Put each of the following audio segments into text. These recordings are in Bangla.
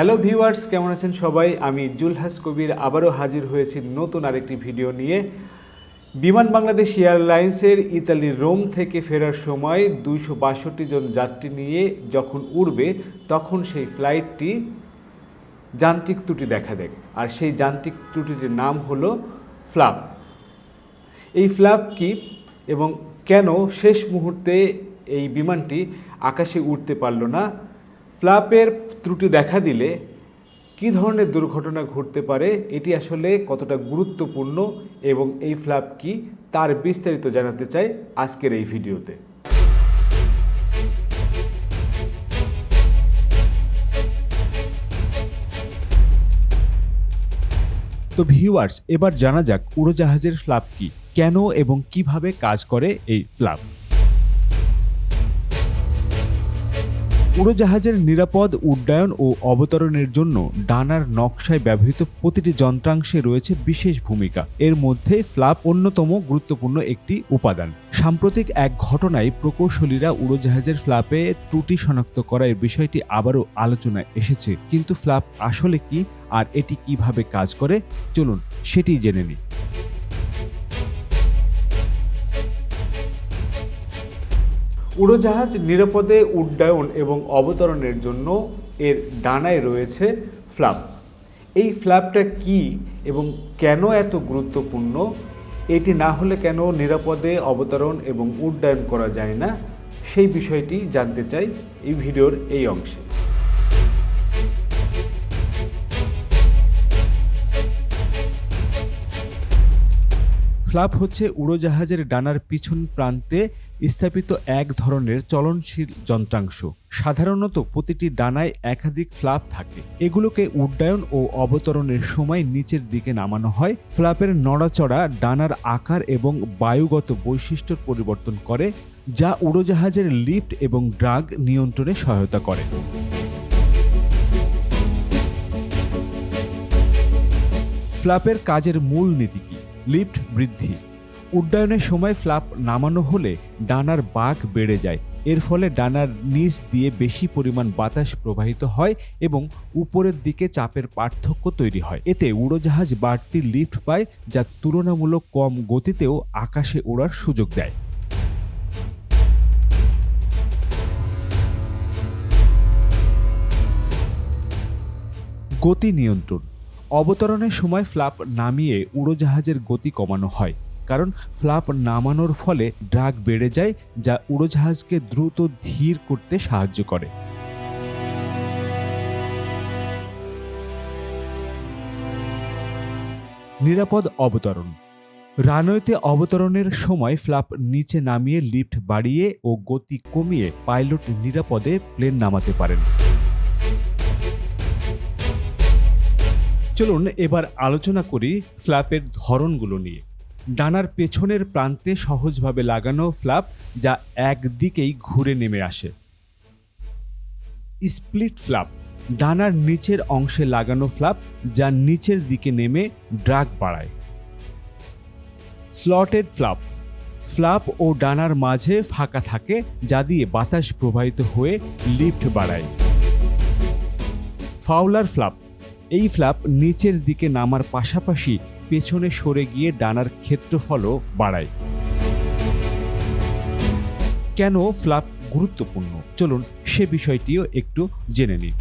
হ্যালো ভিউয়ার্স, কেমন আছেন সবাই? আমি জুলহাস কবির আবারও হাজির হয়েছি নতুন আরেকটি ভিডিও নিয়ে। বিমান বাংলাদেশ এয়ারলাইন্সের ইতালির রোম থেকে ফেরার সময় দুইশো বাষট্টি জন যাত্রী নিয়ে যখন উড়বে, তখন সেই ফ্লাইটটি যান্ত্রিক ত্রুটি দেখা দেয়। আর সেই যান্ত্রিক ত্রুটিটির নাম হলো ফ্লাপ। এই ফ্লাপ কি এবং কেন শেষ মুহূর্তে এই বিমানটি আকাশে উঠতে পারল না? ফ্ল্যাপের ত্রুটি দেখা দিলে কী ধরনের দুর্ঘটনা ঘটতে পারে, এটি আসলে কতটা গুরুত্বপূর্ণ এবং এই ফ্ল্যাপ কি, তার বিস্তারিত জানাতে চাই আজকের এই ভিডিওতে। তো ভিউয়ার্স, এবার জানা যাক উড়োজাহাজের ফ্ল্যাপ কি, কেন এবং কীভাবে কাজ করে এই ফ্ল্যাপ উড়োজাহাজের নিরাপদ উড্ডয়ন ও অবতরণের জন্য ডানার নকশায় ব্যবহৃত প্রতিটি যন্ত্রাংশে রয়েছে বিশেষ ভূমিকা। এর মধ্যে ফ্লাপ অন্যতম গুরুত্বপূর্ণ একটি উপাদান। সাম্প্রতিক এক ঘটনায় প্রকৌশলীরা উড়োজাহাজের ফ্লাপে ত্রুটি শনাক্ত করার বিষয়টি আবারও আলোচনায় এসেছে। কিন্তু ফ্লাপ আসলে কি আর এটি কীভাবে কাজ করে? চলুন সেটি জেনে নিই। উড়োজাহাজ নিরাপদে উড্ডয়ন এবং অবতরণের জন্য এর ডানায় রয়েছে ফ্ল্যাপ। এই ফ্ল্যাপটা কি এবং কেন এত গুরুত্বপূর্ণ? এটি না হলে কেন নিরাপদে অবতরণ এবং উড্ডয়ন করা যায় না? সেই বিষয়টি জানতে চাই এই ভিডিওর এই অংশে। ফ্লাপ হচ্ছে উড়োজাহাজের ডানার পিছন প্রান্তে স্থাপিত এক ধরনের চলনশীল যন্ত্রাংশ। সাধারণত প্রতিটি ডানায় একাধিক ফ্লাপ থাকে। এগুলোকে উড্ডয়ন ও অবতরণের সময় নিচের দিকে নামানো হয়। ফ্লাপের নড়াচড়া ডানার আকার এবং বায়ুগত বৈশিষ্ট্য পরিবর্তন করে, যা উড়োজাহাজের লিফট এবং ড্রাগ নিয়ন্ত্রণে সহায়তা করে। ফ্লাপের কাজের মূল নীতি কি? লিফট বৃদ্ধি। উড্ডয়নের সময় ফ্লাপ নামানো হলে ডানার বাঁক বেড়ে যায়। এর ফলে ডানার নিচ দিয়ে বেশি পরিমাণ বাতাস প্রবাহিত হয় এবং উপরের দিকে চাপের পার্থক্য তৈরি হয়। এতে উড়োজাহাজ বাড়তি লিফট পায়, যা তুলনামূলক কম গতিতেও আকাশে ওড়ার সুযোগ দেয়। গতি নিয়ন্ত্রণ। অবতরণের সময় ফ্লাপ নামিয়ে উড়োজাহাজের গতি কমানো হয়, কারণ ফ্লাপ নামানোর ফলে ড্রাগ বেড়ে যায়, যা উড়োজাহাজকে দ্রুত ধীর করতে সাহায্য করে। নিরাপদ অবতরণ। রানওয়েতে অবতরণের সময় ফ্লাপ নিচে নামিয়ে লিফট বাড়িয়ে ও গতি কমিয়ে পাইলট নিরাপদে প্লেন নামাতে পারেন। চলুন এবার আলোচনা করি ফ্ল্যাপের ধরনগুলো নিয়ে। ডানার পেছনের প্রান্তে সহজভাবে লাগানো ফ্ল্যাপ যা একদিকেই ঘুরে নেমে আসে। স্প্লিট ফ্ল্যাপ, ডানার নিচের অংশে লাগানো ফ্ল্যাপ যা নিচের দিকে নেমে ড্রাগ বাড়ায়। স্লটেড ফ্ল্যাপ ফ্ল্যাপ ও ডানার মাঝে ফাঁকা থাকে যা দিয়ে বাতাস প্রবাহিত হয়ে লিফট বাড়ায়। ফাউলার ফ্ল্যাপ এই ফ্ল্যাপ নিচের দিকে নামার পাশাপাশি পেছনে সরে গিয়ে ডানার ক্ষেত্রফলও বাড়ায়। কেন ফ্ল্যাপ গুরুত্বপূর্ণ? চলুন সে বিষয়টিও একটু জেনে নিন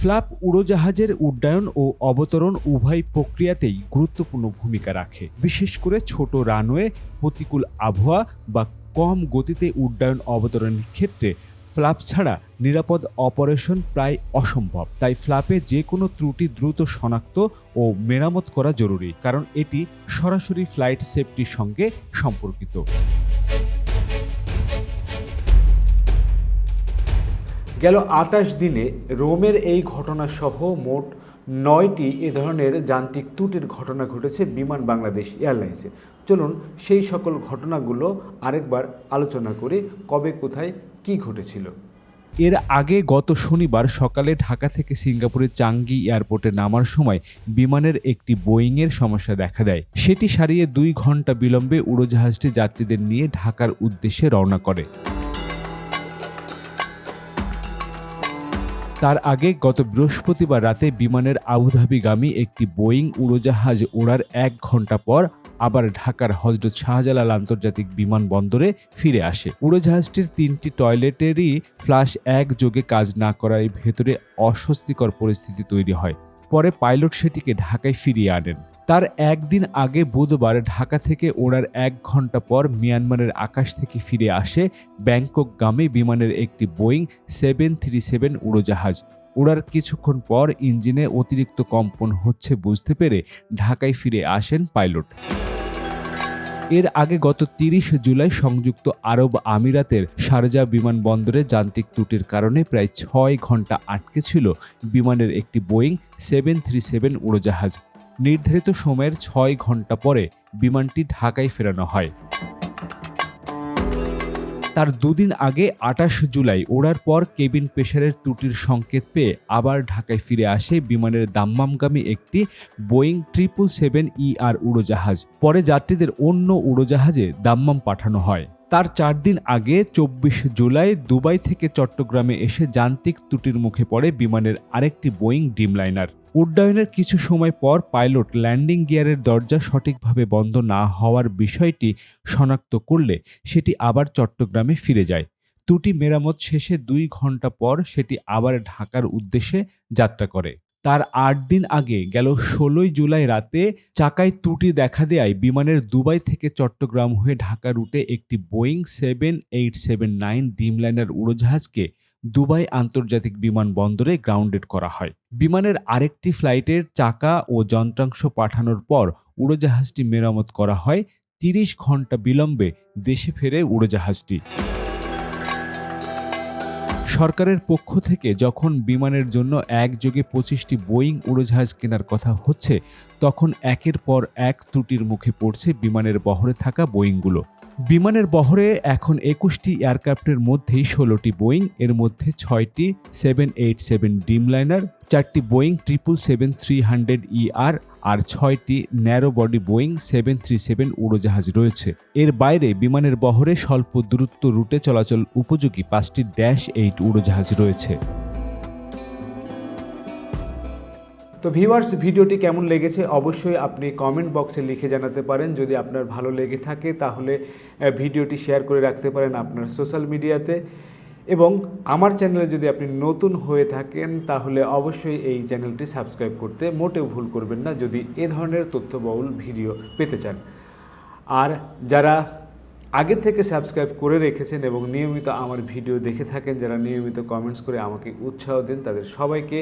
ফ্ল্যাপ উড়োজাহাজের উড্ডয়ন ও অবতরণ উভয় প্রক্রিয়াতেই গুরুত্বপূর্ণ ভূমিকা রাখে। বিশেষ করে ছোট রানওয়ে, প্রতিকূল আবহাওয়া বা কম গতিতে উড্ডয়ন অবতরণের ক্ষেত্রে ফ্লাপ ছাড়া নিরাপদ অপারেশন প্রায় অসম্ভব। তাই ফ্লাপে যে কোনো ত্রুটি দ্রুত শনাক্ত ও মেরামত করা জরুরি, কারণ এটি সরাসরি ফ্লাইট সেফটির সঙ্গে সম্পর্কিত। গেল আটাশ দিনে রোমের এই ঘটনা সহ মোট নয়টি এ ধরনের যান্ত্রিক ত্রুটির ঘটনা ঘটেছে বিমান বাংলাদেশ এয়ারলাইন্সে। চলুন সেই সকল ঘটনাগুলো আরেকবার আলোচনা করি, কবে, কোথায়, কি ঘটেছিল। এর আগে গত শনিবার সকালে ঢাকা থেকে সিঙ্গাপুরের চাঙ্গি এয়ারপোর্টে নামার সময় বিমানের একটি বোয়িংয়ের সমস্যা দেখা দেয়। সেটি সারিয়ে দুই ঘণ্টা বিলম্বে উড়োজাহাজটি যাত্রীদের নিয়ে ঢাকার উদ্দেশ্যে রওনা করে। তার আগে গত বৃহস্পতিবার রাতে বিমানের আবুধাবিগামী একটি বোয়িং উড়োজাহাজ ওড়ার এক ঘণ্টা পর আবার ঢাকার হজরত শাহজালাল আন্তর্জাতিক বিমানবন্দরে ফিরে আসে। উড়োজাহাজটির তিনটি টয়লেটেরই ফ্লাশ একযোগে কাজ না করায় ভেতরে অস্বস্তিকর পরিস্থিতি তৈরি হয়। পরে পাইলট সেটিকে ঢাকায় ফিরিয়ে আনেন। তার একদিন আগে বুধবার ঢাকা থেকে ওড়ার এক ঘণ্টা পর মিয়ানমারের আকাশ থেকে ফিরে আসে ব্যাংকক ব্যাংককগামী বিমানের একটি বোয়িং সেভেন থ্রি সেভেন উড়োজাহাজ। ওড়ার কিছুক্ষণ পর ইঞ্জিনে অতিরিক্ত কম্পন হচ্ছে বুঝতে পেরে ঢাকায় ফিরে আসেন পাইলট। এর আগে গত তিরিশ জুলাই সংযুক্ত আরব আমিরাতের শারজা বিমানবন্দরে যান্ত্রিক ত্রুটির কারণে প্রায় ছয় ঘণ্টা আটকে ছিল বিমানের একটি বোয়িং সেভেন থ্রি সেভেন উড়োজাহাজ। নির্ধারিত সময়ের ছয় ঘণ্টা পরে বিমানটি ঢাকায় ফেরানো হয়। তার দুদিন আগে আটাশ জুলাই ওড়ার পর কেবিন প্রেশারের ত্রুটির সংকেত পেয়ে আবার ঢাকায় ফিরে আসে বিমানের দাম্মামগামী একটি বোয়িং ট্রিপল সেভেন ইআর উড়োজাহাজ। পরে যাত্রীদের অন্য উড়োজাহাজে দাম্মাম পাঠানো হয়। তার চার দিন আগে চব্বিশ জুলাই দুবাই থেকে চট্টগ্রামে এসে যান্ত্রিক ত্রুটির মুখে পড়ে বিমানের আরেকটি বোয়িং ডিমলাইনার উড্ডয়নের কিছু সময় পর পাইলট ল্যান্ডিং গিয়ারের দরজা সঠিকভাবে বন্ধ না হওয়ার বিষয়টি শনাক্ত করলে সেটি আবার চট্টগ্রামে ফিরে যায়। ত্রুটি মেরামত শেষে দুই ঘণ্টা পর সেটি আবার ঢাকার উদ্দেশ্যে যাত্রা করে। তার আট দিন আগে গেল ষোলোই জুলাই রাতে চাকায় ত্রুটি দেখা দেয় বিমানের দুবাই থেকে চট্টগ্রাম হয়ে ঢাকা রুটে একটি Boeing seven eight seven nine Dreamliner উড়োজাহাজকে Dubai আন্তর্জাতিক বিমানবন্দরে গ্রাউন্ডেড করা হয়। বিমানের আরেকটি ফ্লাইটের চাকা ও যন্ত্রাংশ পাঠানোর পর উড়োজাহাজটি মেরামত করা হয়। তিরিশ ঘণ্টা বিলম্বে দেশে ফেরে উড়োজাহাজটি। সরকারের পক্ষ থেকে যখন বিমানের জন্য একযোগে পঁচিশটি বোয়িং উড়োজাহাজ কেনার কথা হচ্ছে, তখন একের পর এক ত্রুটির মুখে পড়ছে বিমানের বহরে থাকা বোয়িংগুলো। বিমানের বহরে এখন একুশটি এয়ারক্রাফটের মধ্যেই ষোলোটি বোয়িং, এর মধ্যে ছয়টি সেভেন এইট সেভেন ডিমলাইনার চারটি Boeing triple seven three hundred ER আর ছয়টি narrow body Boeing seven three seven উড়োজাহাজ রয়েছে। এর বাইরে বিমানের বহরে স্বল্প দূরত্ব রুটে চলাচল উপযোগী পাঁচটি ড্যাশ এইট উড়োজাহাজ রয়েছে। তো ভিউয়ার্স ভিডিওটি কেমন লেগেছে অবশ্যই আপনি কমেন্ট বক্সে লিখে জানাতে পারেন। যদি আপনার ভালো লেগে থাকে তাহলে ভিডিওটি শেয়ার করে রাখতে পারেন আপনার সোশ্যাল মিডিয়াতে এবং আমার চ্যানেলে যদি আপনি নতুন হয়ে থাকেন, তাহলে অবশ্যই এই চ্যানেলটি সাবস্ক্রাইব করতে মোটেও ভুল করবেন না, যদি এ ধরনের তথ্যবহুল ভিডিও পেতে চান। আর যারা আগে থেকে সাবস্ক্রাইব করে রেখেছেন এবং নিয়মিত আমার ভিডিও দেখে থাকেন, যারা নিয়মিত কমেন্টস করে আমাকে উৎসাহ দেন, তাদের সবাইকে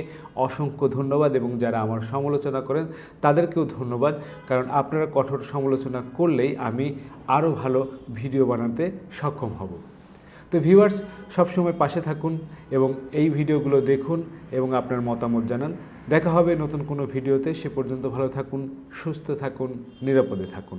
অসংখ্য ধন্যবাদ এবং যারা আমার সমালোচনা করেন, তাদেরকেও ধন্যবাদ। কারণ আপনারা কঠোর সমালোচনা করলেই আমি আরও ভালো ভিডিও বানাতে সক্ষম হব। তো ভিউয়ার্স সবসময় পাশে থাকুন এবং এই ভিডিওগুলো দেখুন এবং আপনার মতামত জানান। দেখা হবে নতুন কোনো ভিডিওতে। সে পর্যন্ত ভালো থাকুন, সুস্থ থাকুন, নিরাপদে থাকুন।